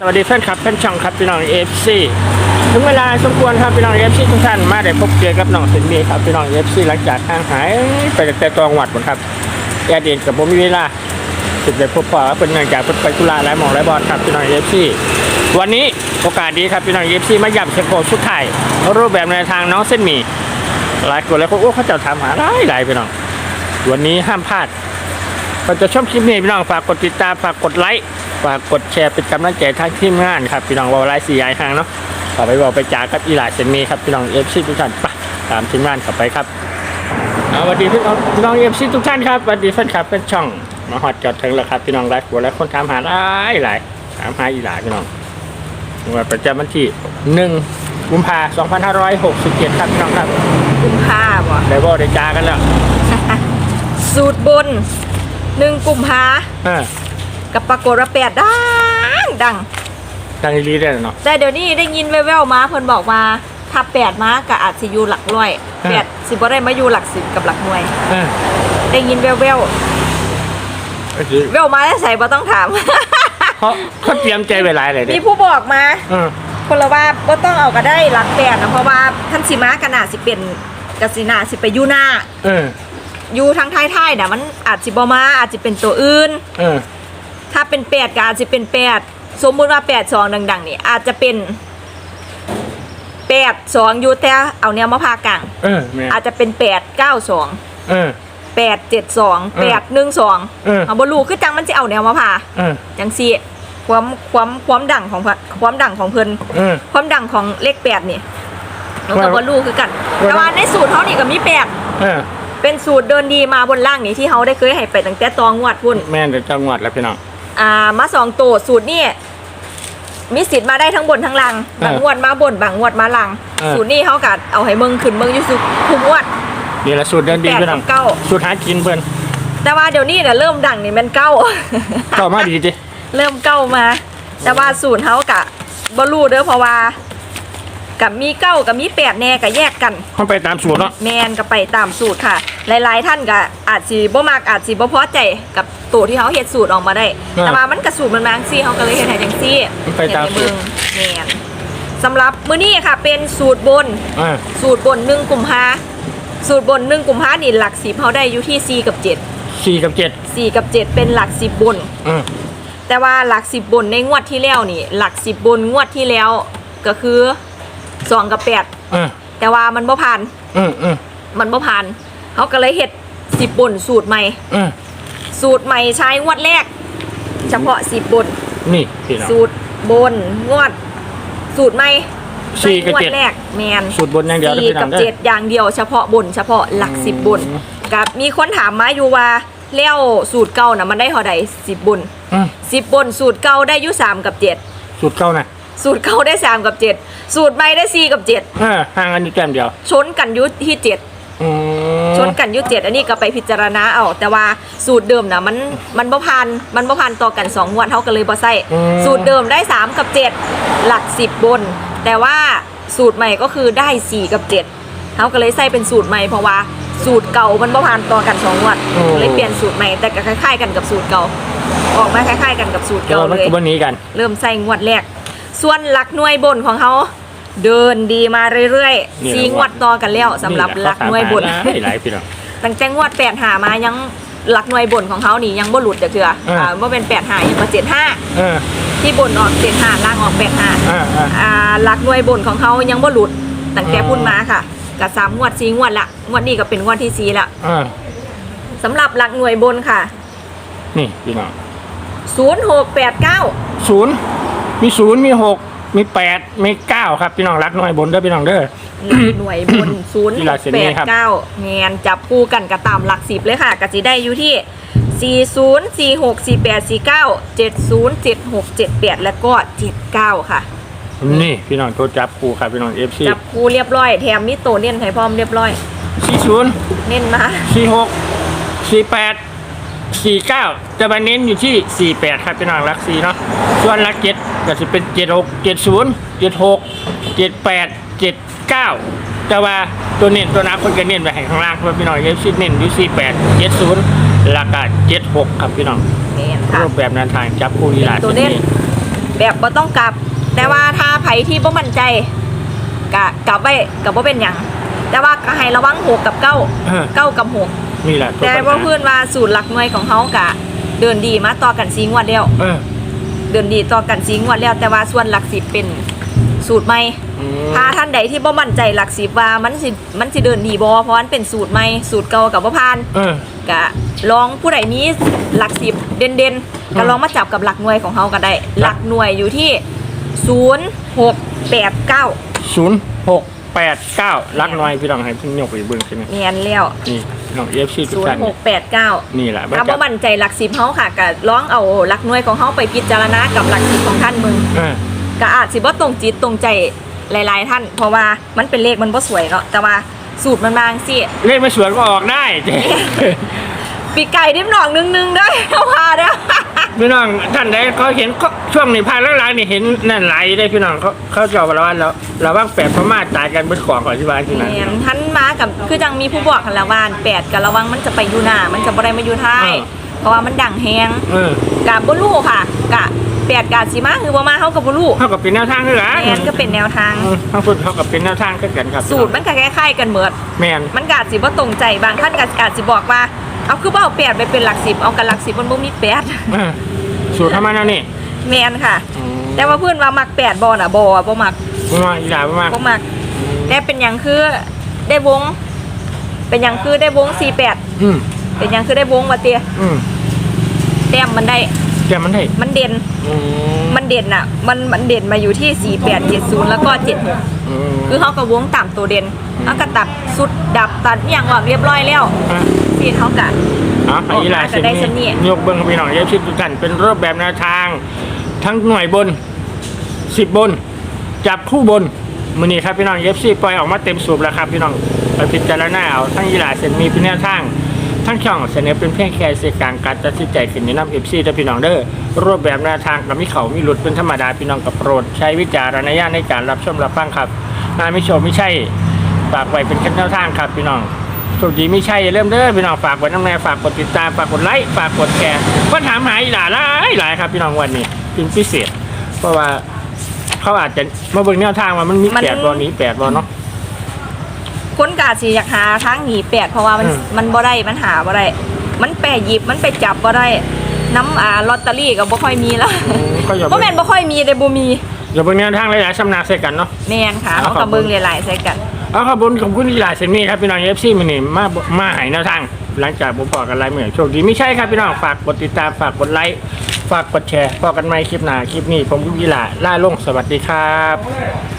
สวัสดีแฟนคลับแฟนช่องครับพี่น้องเอฟซีถึงเวลาสมควรครับพี่น้องเอฟซีทุกท่านมาได้พบเจอกับน้องสินมีครับพี่น้องเอฟซีหลังจากห่างหายไปแต่ตัวจังหวัดหมดครับแอดเดนกับผมมีเวลาสิบได้พบปะเป็นงานจากไปตุลาและหมองและบอลครับพี่น้องเอฟซีวันนี้โอกาสดีครับพี่น้องเอฟซีมาหย่ำเชฟโคสุดท้ายรูปแบบในทางน้องเส้นหมีหลายคนแล้วก็โอ้เขาจะถามหาหลายหลายพี่น้องวันนี้ห้ามพลาด ก็จะชอบคลิปนี้พี่น้องฝากกดติดตามฝากกดไลค์ฝากกดแชร์เป็นกำลังใจทางทีมงานครับพี่น้องวอลไลฟ์สี่ยายทางเนาะต่อไปบอกไปจากกับอีหลาเซนมีครับพี่น้องเอฟซีทุกท่านไปตามทีมงานเข้าไปครับเอาสวัสดีพี่น้องพี่น้องเอฟซีทุกท่านครับสวัสดีแฟนคลับเป็นช่องมาฮอดจอดถึงแล้วครับพี่น้องไลฟ์หัวและคนถามหาหลายหลายถามหาอีหลาพี่น้องวันประจำวันที่หนึ่งกุมภาพันธ์2567ครับพี่น้องครับกุมภาบ่ได้บอกได้จากันแล้วสูตรบน หนึ่งกุมภาเออกับปรากฏว่าแปดดังดังทางรีได้แล้วเนาะ แต่เดี๋ยวนี้ได้ยินแว่วๆมาเพิ่นบอกว่าถ้าแปดมาก็อาจสิอยู่หลักร้อยอ่า แปดสิบ่ได้มาอยู่หลักสิบกับหลักหน่วยเออได้ยินแว่วก็คือๆแว่วมาแล้วใส่บ่ต้องถาม เขาเขาเตรียมใจไว้หลายเลยเด็มีผู้บอกมา เออคนละว่าบ่ต้องเอาก็ได้หลักแปดนะเพราะว่าท่านสิมาขนาดสิเป็นกสินาสิไปอยู่หน้า เออ อยู่ทางท้ายๆน่ะมันอาจสิบ่มาอาจสิเป็นตัวอื่น เออ ถ้าเป็นแปดก็อาจจะเป็นแปดสมมุติว่าแปดสองดัง ๆ นี่อาจจะเป็นแปดสองอยู่แต่เอาเนี้ยมาพากลางเออแม่อาจจะเป็นแปดเก้าสองเออ แปดเจ็ดสองเออแปดหนึ่งสองเออ เอาบลูคือจังมันจะเอาแนวมาพาเออ จังสี่ความความความดังของพะความดังของเพิ่นเออ ความดังของเลขแปดนี่เรากับบว่าลูคือกันว่าแต่ว่าในสูตรเขานี่ก็มีแปดเออ เป็นสูตรเดินดีมาบนล่างนี่ที่เขาได้เคยให้ไปตั้งแต่ตองวดพุ่นแม่นแต่จังหวัดแล้วพี่น้องอ่ามาสองตัวสูตรนี่มีสิทธิ์มาได้ทั้งบนทั้งล่างเออบางงวดมาบนบางงวดมาล่างเออสูตรนี่เขากัดเอาให้เมึงขึ้นเมึงอยู่สุทุกงวดนี่แหละสูตรเดินดีแปดพี่น้องกับเก้าสูตรหากินเพื่อนแต่ว่าเดี๋ยวนี้เนี่ยเริ่มดังนี่มันเก้าเก่ามาดีจิเริ่มเก้ามา แต่ว่าสูตรเขากะบรูเด้อเพราะว่า กับมีเก้ากับมีแปดแน่กับแยกกัน เข้าไปตามสูตรเนาะแมนก็ไปตามสูตรค่ะ หลาย ๆ ท่านก็อาจสิบ่มักอาจสิบ่พอใจกับตัวที่เขาเฮ็ดสูตรออกมาได้ แต่ว่ามันกระสูตรมันมาจังซี่เขาก็เลยเฮ็ดให้จังซี่มันไปตามสูตรเฮ็ดให้เบิ่งแมนสำหรับมื้อนี้ค่ะ เป็นสูตรบนเออสูตรบน1กุมภาสูตรบน1กุมภานี่หลัก10เฮาได้อยู่ที่4กับสี่กับเจ็ด7 4กับ7เป็นหลัก10บนเออแต่ว่าหลัก10บนในงวดที่แล้วนี่ หลัก10บนงวดที่แล้วก็คือ 2กับเออ8แต่ว่ามันบ่ผ่านเออเออมันบ่ผ่านเขาก็เลยเฮ็ด10บนสูตรใหม่เออสูตรใหม่ใช้งวดแรก เฉพาะ10บน นี่พี่น้อง สูตรบนงวด สูตรใหม่สี่กับงวดเจ็ด แรกแมน สูตรบนอย่างเดียวนะสี่พี่น้กัอบงเด้เจ็อดอย่างเดียวเฉพาะบน เฉพาะหลักอืมสิบบนกับมีคนถามมาอยู่ว่าแล้วสูตรเก่านะมันได้เท่าใดสิบบนเออสิบบนสูตรเก่าได้อยู่สามกับเจ็ดสูตรเก่านะ สูตรเก่าได้สามกับเจ็ดสูตรใหม่ได้สี่กับเจ็ดเออห่างกันอยู่แก้มเดียวชนกันอยุที่เจ็ดอืมชนกันอยุเจ็ดอันนี้ก็ไปพิจารณาเอาแต่ว่าสูตรเดิมนะมันมันบ่พันมันบ่พันต่อกันสองงวดเท่ากันเลยบ่ใส่อืมสูตรเดิมได้สามกับเจ็ดหลักสิบบน แต่ว่าสูตรใหม่ก็คือได้สี่กับเจ็ดเขาก็เลยใส่เป็นสูตรใหม่เพราะว่าสูตรเก่ามันบ่พันต่อกันสองงวดเลยเปลี่ยนสูตรใหม่แต่ก็คล้ายๆ กันกับสูตรเก่า ออกมาคล้ายๆ กันกับสูตรเดี๋ยวเก่ามันเลยก็วันนี้กัน เริ่มใส่งวดแรก ส่วนหลักหน่วยบนของเขาเดินดีมาเรื่อยนี่ๆแหละสีงวดต่อกันแล้วสำหรับหลักหน่วยบน หลายหลายพี่น้อง ตั้งแต่งวดแปดหามายังหลักหน่วยบนของเขานี่ยังบ่หลุดเดือเถื่อเอออ่อ่าว่าเป็นแปดหายังมาเจ็ดห้าเออที่บนออกเจ็ดหาล่างออกแปดหาเออเอออ่าหลักหน่วยบนของเขายังบ่หลุดตั้งแต่อืมพุ่นมาค่ะกับสามงวดสี่งวดละงวดนี้ก็เป็นงวดที่สี่ละเออสำหรับหลักหน่วยบนค่ะนี่พี่น้องศูนย์หกแปดเก้าศูนย์ มีศูนย์มีหกมีแปดมีเก้าครับพี่น้องรักน้อยบนเด้อพี่น้องเด้อหน่วยบน ศูนย์ที่หลักสิบแปนี้ดครับ เก้าแมนจับคู่กันกับตามหลักสิบเลยค่ะก็จะได้อยู่ที่ 40 46 48 49 70 76 78 แล้วก็ 79 ค่ะ นี่พี่น้องตัวจับคู่ครับพี่น้องเอฟซีจับคู่เรียบร้อย แถมมีโตเน้นให้พร้อมเรียบร้อย สี่ศูนย์เน้นมา สี่หกสี่แปด สี่เก้าจะมาเน้นอยู่ที่สี่แปดครับพี่น้องรักสี่เนาะส่วนรักเจ็ดก็จะเป็นเจ็ดหกเจ็ดศูนย์เจ็ดหกเจ็ดแปดเจ็ดเก้าแต่ว่าตัวเน้นตัวนับคนก็เน้นไปให้ข้างล่างเพราะพี่น้องเอฟซีเน้นอยู่สี่แปดเจ็ดศูนย์ราคาเจ็ดหกครับพี่น้องเน้นค่ะรูปแบบแนวทางจับคู่นีลาตัวเน้นแบบบ่ต้องกลับ แต่ว่าถ้าไผที่บ่มั่นใจกะกลับไว้กับบ่เป็นหยังแต่ว่าก็ให้ระวังหกกับเก้าเออเก้ากับหก นี่แหละแต่ปัญว่าหเพื่อนว่าสูตรหลักหน่วยของเขากะ เดินดีมาต่อกันสีงวดแล้ว เออเดินดีต่อกันสีงวดแล้ว แต่ว่าส่วนหลักสิบเป็นสูตรใหม่ อืมถ้าท่านใดที่บ่มั่นใจหลักสิบว่ามันสิมันสิเดินดีบ่เพราะมันเป็นสูตรใหม่สูตรเก่ากับบ่ผ่านเออกะลองผู้ใดนี้หลักสิบเด่นๆอืก็มลองมาจับกับหลักหน่วยของเขาก็ได้ หลักหน่วยอยู่ที่ศูนย์หกแปดเก้าศูนย์หก แปดเก้ารักน้อยพี่น้องให้พี่ยกไปเบิ่งใช่ไหมเนียนแล้วนี่น้องเอฟซีทุกศูนท่านย์หกแปดเก้านี่แหละถ้าบ่มั่นใจหลักสิบเขาค่ะก็ลองเอาหลักหน่วยของเขาไปพิจารณากับหลักสิบของท่านมึงเออก็อาจสิบ่ตรงจิตตรงใจหลาย ๆ ท่าน เพราะว่ามันเป็นเลขมันบ่สวยเนาะแต่ว่าสูตรมันมาจังซี่ เลขไม่สวยก็ออกได้เจ๊ ปีกไก่ดิบหนองนึงนึงๆเด้อเอาพาเด้อ พี่น้องท่านใดเขาเห็นเขาช่วงนี้พาแล้วหลายนี่เห็นนั่นไหลได้พี่น้องเขาเขาจะเอาละวันแล้วเราว่างแปดพม่าตายกันเบิดของก่อนที่บ้านที่นั่นแม่นท่านมากับคือจังมีผู้บอกกันแล้วว่าแปดกับระวังมันจะไปอยู่หน้ามันจะบ่ได้มาอยู่ท้ายอ่าเพราะว่ามันดังแฮงเออกะบ่รู้ค่ะกะแปดกะสิมาคือบ่มาเฮาก็บ่รู้เท่ากับเป็นแนวทางด้วยกันแม่นก็เป็นแนวทางเออทั้งพูดเท่ากับเป็นแนวทางคือกันครับสูตรมันก็คล้ายๆกันเหมือนแมนมันก็อาจสิบ่ตรงใจบางท่านก็อาจสิบอกว่า เอาคือบ่เอาแปดไปเป็นหลักสิบเอากันหลักสิบมันบ่มีแปดเออสูตรทำไมนะนี่แมนค่ะอืมแต่ว่าเพื่อนว่ามักแปดบอน่ะบอะบ่มักประมาณอีหลาประมาณบ่มักแต่เป็นหยังคือได้วง เป็นหยังคือได้วงสี่แปดอืมเป็นหยังคือได้วงมาเตียอืมแต้มมันได้ แกมันได้มันเด่น อืมมันเด่นอะ มันมันเด่นมาอยู่ที่สี่แปดเจ็ดศูนย์แล้วก็เจ็ดหกอืมคือเขาก็วงต่ำตัวเด่นเขาก็ตัดสุดดับตัดอหย่างออกเรียบร้อยแล้วอะที่เขากะอ๋อไอ้อีหลาเส้นได้เส้นนี้ นี้ยกเบิ้งพี่น้องเย็บชิดทุกท่านเป็นรูปแบบแนวทาง ทั้งหน่วยบนสิบบน จับคู่บนมือนี้ครับพี่น้องเย็บซีปล่อยออกมาเต็มสูบแล้วครับพี่น้องไปพิจารณาเอาทั้งยีหลาเส้นมีเป็นแนวทาง ทั้งช่องเสนอเป็นเพียงแค่สื่อกลางการตัดสินใจขึ้นในน้ำเอฟซีและพี่น้องเด้อรูปแบบแนวทางกับมิเขามีหลุดเป็นธรรมดาพี่น้องกับโปรด ใช้วิจารณญาณในการรับชมรับฟังครับนายไม่ชมไม่ใช่ฝากไว้เป็นแค่แนวทางครับพี่น้องโชคดีไม่ใช่อย่าเริ่มเด้อพี่น้องฝากกดน้ำแน่ฝากกดติดตามฝากกดไลค์ฝากกดแชร์ก็ถามหาอีหลาหลายหลายครับพี่น้องวันนี้เป็นพิเศษ เพราะว่าเขาอาจจะมาเบิ่งแนวทางว่ามันมีแปดบอนี้แปดบอเนาะ คนกาสิอยากหาทางหนีแปดเพราะว่ามันอืม มันบ่ได้มันหาบ่ได้มันแปะหยิบมันไปจับบ่ได้น้ำอ่าลอตเตอรี่ก็บ่ค่อยมีแล้วอืมก็อย่าบ่เบิ่งแม่นบ่ค่อยมีแต่บ่มีอย่าเบิ่งแนวทางหลายๆสำนักใส่กันเนาะ แม่นค่ะเอาเขาขอกับบคุณ เบิ่งหลายๆใส่กัน เอาขอบคุณขอบคุณอีหลาเซนนี่ครับพี่น้องเอฟซีมันนี่มามาใหายแนวทาง หลังจากผมบอกกันไลน์เหมือนโชคดีไม่ใช่ครับพี่น้องฝากกดติดตามฝากกดไลค์ฝากกดแชร์พอกันไหมคลิปหน้าคลิปนี้ผมยุกิหลาล่าลงสวัสดีครับ